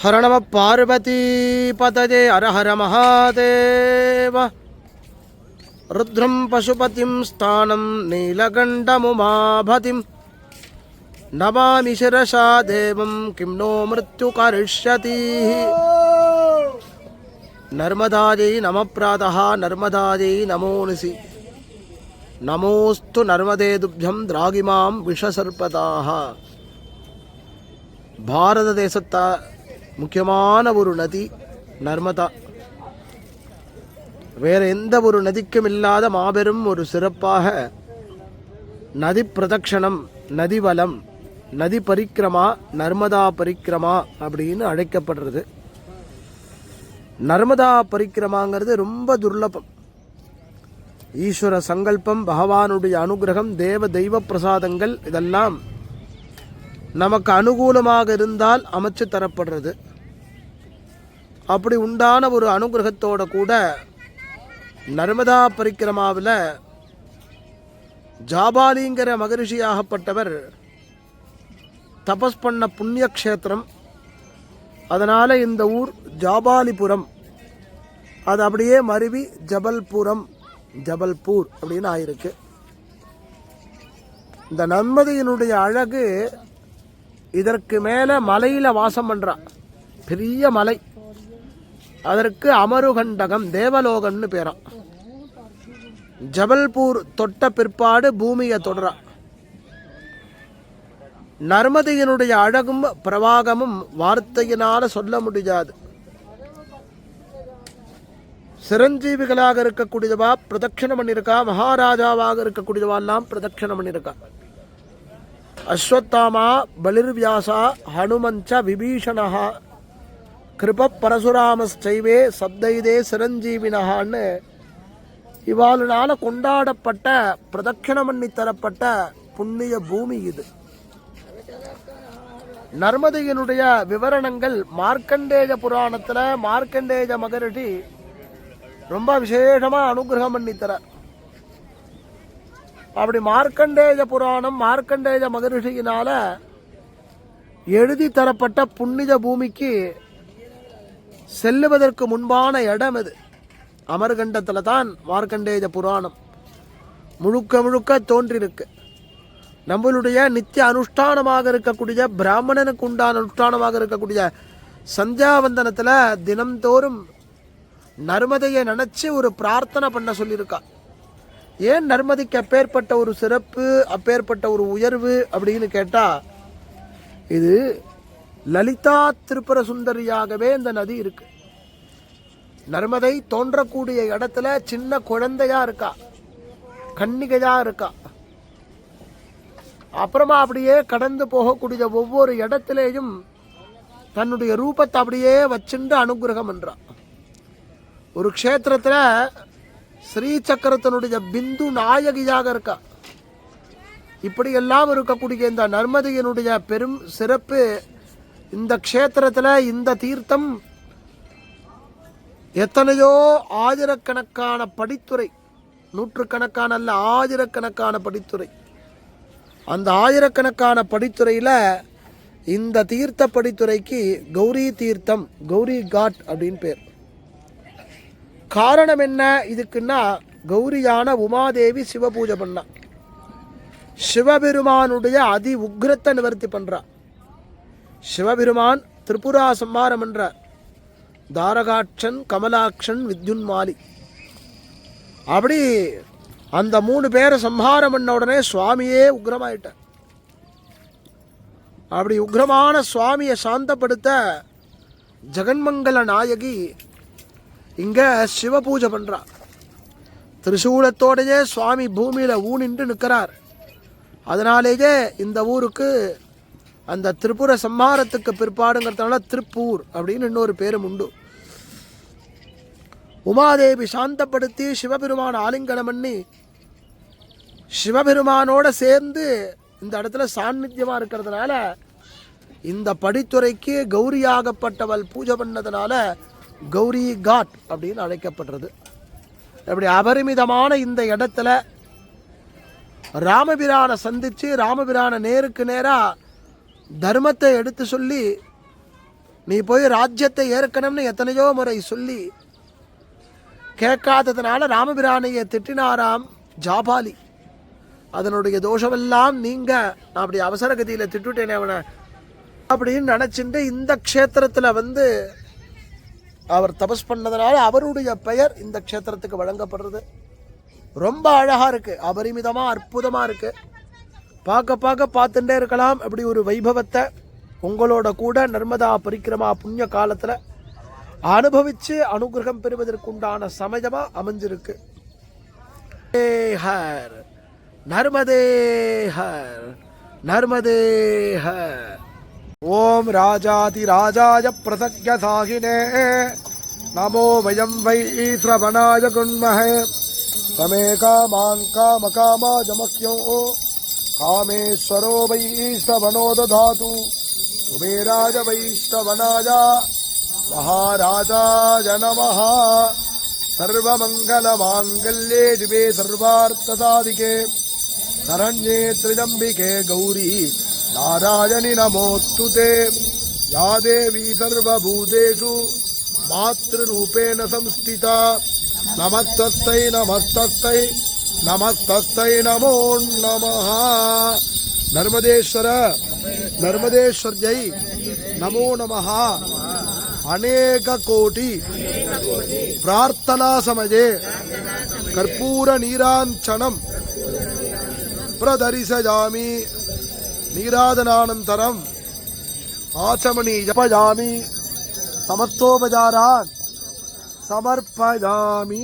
హర నమ పార్వతీపతజే హరహర మహాదేవ రుద్రం పశుపతిం స్థానం నీలకంఠముమాభతిం నమామి శిరసా దేవం కిం నో మృత్యుకరిష్యతి నర్మదాజై నమ ప్రాత నర్మదాజై నమో నిసి నమోస్తు నర్మదే దుభ్యం ద్రాగిమాం విషసర్పదా భారతదేశ முக்கியமான ஒரு நதி நர்மதா. வேற எந்த ஒரு நதிக்கும் இல்லாத மாபெரும் ஒரு சிறப்பாக நதி பிரதக்ஷணம் நதிவலம் நதி பரிக்கிரமா நர்மதா பரிக்கிரமா அப்படின்னு அழைக்கப்படுறது. நர்மதா பரிக்கிரமாங்கிறது ரொம்ப துர்லபம். ஈஸ்வர சங்கல்பம் பகவானுடைய அனுகிரகம் தேவ தெய்வ பிரசாதங்கள் இதெல்லாம் நமக்கு அனுகூலமாக இருந்தால் அமைச்சு தரப்படுறது. அப்படி உண்டான ஒரு அனுகிரகத்தோட கூட நர்மதா பரிக்கிரமாவில் ஜாபாலிங்கிற மகரிஷியாகப்பட்டவர் தபஸ் பண்ண புண்ணிய க்ஷேத்திரம் அதனால் இந்த ஊர் ஜாபாலிபுரம். அது அப்படியே மருவி ஜபல்புரம் ஜபல்பூர் அப்படின்னு ஆயிருக்கு. இந்த நன்மதியினுடைய அழகு இதற்கு மேலே மலையில் வாசம் பண்ணுறா பெரிய மலை. அதற்கு அமருகண்டகம் தேவலோகம்னு பேரான் ஜபல்பூர் தொட்ட பிற்பாடு பூமியை தொடரா நர்மதையினுடைய அழகும் பிரவாகமும் வார்த்தையினால சொல்ல முடியாது. சிரஞ்சீவிகளாக இருக்கக்கூடியவா பிரதட்சணம் பண்ணியிருக்கா மகாராஜாவாக இருக்கக்கூடியவாலாம் பிரதட்சணம் பண்ணியிருக்கா அஸ்வத்தாமா பலிர்வியாசா ஹனுமஞ்ச விபீஷணா கிருப பரசுராமஸ்டைவே சப்தைதே சிரஞ்சீவினகான்னு இவாளுனால கொண்டாடப்பட்ட பிரதட்சிணம் பண்ணி தரப்பட்ட புண்ணிய பூமி இது. நர்மதையினுடைய விவரணங்கள் மார்க்கண்டேய புராணத்துல மார்க்கண்டேய மகரிஷி ரொம்ப விசேஷமா அனுகிரகம் பண்ணி தர அப்படி மார்க்கண்டேய புராணம் மார்க்கண்டேய மகரிஷியினால எழுதி தரப்பட்ட புண்ணிய பூமிக்கு செல்லுவதற்கு முன்பான இடம் இது. அமர்கண்டத்தில் தான் மார்க்கண்டேய புராணம் முழுக்க முழுக்க தோன்றியிருக்கு நம்மளுடைய நித்திய அனுஷ்டானமாக இருக்கக்கூடிய பிராமணனுக்கு உண்டான அனுஷ்டானமாக இருக்கக்கூடிய சந்தியாவந்தனத்தில் தினம்தோறும் நர்மதையை நினச்சி ஒரு பிரார்த்தனை பண்ண சொல்லியிருக்கா. ஏன் நர்மதிக்கு அப்பேற்பட்ட ஒரு சிறப்பு அப்பேற்பட்ட ஒரு உயர்வு அப்படின்னு கேட்டால் இது லலிதா திரிபுர சுந்தரியாகவே இந்த நதி இருக்கு. நர்மதை தோன்றக்கூடிய இடத்துல சின்ன குழந்தையா இருக்கா? கன்னிகையா இருக்கா? அப்புறமா அப்படியே கடந்து போகக்கூடிய ஒவ்வொரு இடத்திலேயும் தன்னுடைய ரூபத்தை அப்படியே வச்சுண்டு அனுகிரகம் என்றான் ஒரு க்ஷேத்திரத்தில் ஸ்ரீ சக்கரத்தினுடைய பிந்து நாயகியாக இருக்கா. இப்படியெல்லாம் இருக்கக்கூடிய இந்த நர்மதியினுடைய பெரும் சிறப்பு இந்த க்ஷேத்திரத்தில் இந்த தீர்த்தம் எத்தனையோ ஆயிரக்கணக்கான படித்துறை நூற்றுக்கணக்கான அல்ல ஆயிரக்கணக்கான படித்துறை. அந்த ஆயிரக்கணக்கான படித்துறையில் இந்த தீர்த்த படித்துறைக்கு கௌரி தீர்த்தம் கௌரி காட் அப்படின்னு பேர். காரணம் என்ன? இதுக்குன்னா கௌரியான உமாதேவி சிவ பூஜை பண்ணா. சிவபெருமானுடைய அதி உக்ரத்தை நிவர்த்தி பண்ணுறான் சிவபெருமான் திரிபுரா சம்மாரம் என்றார் தாரகாட்சன் கமலாட்சன் வித்யுன்மாலி. அப்படி அந்த மூணு பேரை சம்ஹாரம் பண்ண உடனே சுவாமியே உக்ரமாயிட்டார். அப்படி உக்ரமான சுவாமியை சாந்தப்படுத்த ஜெகன்மங்கல நாயகி இங்கே சிவ பூஜை பண்ணுறா திரிசூலத்தோடையே சுவாமி பூமியில் ஊனின்று நிற்கிறார். அதனாலேயே இந்த ஊருக்கு அந்த திரிபுர சம்ஹாரத்துக்கு பிற்பாடுங்கிறதுனால திருப்பூர் அப்படின்னு இன்னொரு பேரும் உண்டு. உமாதேவி சாந்தப்படுத்தி சிவபெருமான் ஆலிங்கனம் பண்ணி சிவபெருமானோட சேர்ந்து இந்த இடத்துல சாநித்தியமாக இருக்கிறதுனால இந்த படித்துறைக்கு கௌரியாகப்பட்டவள் பூஜை பண்ணதுனால கௌரி காட் அப்படின்னு அழைக்கப்படுறது. அப்படி அபரிமிதமான இந்த இடத்துல ராமபிரானை சந்தித்து ராமபிரானை நேருக்கு நேராக தர்மத்தை எடுத்து சொல்லி நீ போய் ராஜ்யத்தை ஏற்கனம்னு எத்தனையோ முறை சொல்லி கேட்காததுனால ராமபிரானையை திட்டினாராம் ஜாபாலி. அதனுடைய தோஷமெல்லாம் நீங்க நான் அப்படி அவசர கதியில் திட்டுட்டேனே அவனை அப்படின்னு நினச்சிட்டு இந்த க்ஷேத்திரத்தில் வந்து அவர் தபஸ் பண்ணதுனால அவருடைய பெயர் இந்த க்ஷேத்திரத்துக்கு வழங்கப்படுறது. ரொம்ப அழகாக இருக்குது அபரிமிதமாக அற்புதமாக இருக்குது பார்க்க பார்க்க பார்த்துட்டே இருக்கலாம். அப்படி ஒரு வைபவத்தை உங்களோட கூட நர்மதா பரிக்கிரமா புண்ணிய காலத்தில் அனுபவித்து அனுகிரகம் பெறுவதற்குண்டான சமயமாக அமைஞ்சிருக்கு. Her Narmade her Narmade her. ஓம் ராஜாதி ராஜாய பிரசக்ய சாகினே. நமோ வயம் வை ஸ்ரவணாய குண்மஹே சமே காமான் காம காமாஜமக்யோ. ஓ कामेश्वरो वैष्णवनो दधातु कुबेराज वैष्णवनाज महाराजाज नमः सर्वमङ्गलमाङ्गल्ये दिवे सर्वार्थसाधिके, शरण्ये त्रिदम्बिके गौरी, नारायणि नमोऽस्तु ते। या देवी सर्वभूतेषु मातृरूपेण संस्थिता नमस्तस्थै नमस्तस्थै नमस्तस्यै नमो नमः नर्मदेश्वर नर्मदेश्वर्यै नमो नमः अनेक कोटि प्रार्थना समये कर्पूर नीराञ्चनं प्रदर्शयामि नीरादनानन्तरम् आचमनी जपयामि समस्तोपचारान् समर्पयामि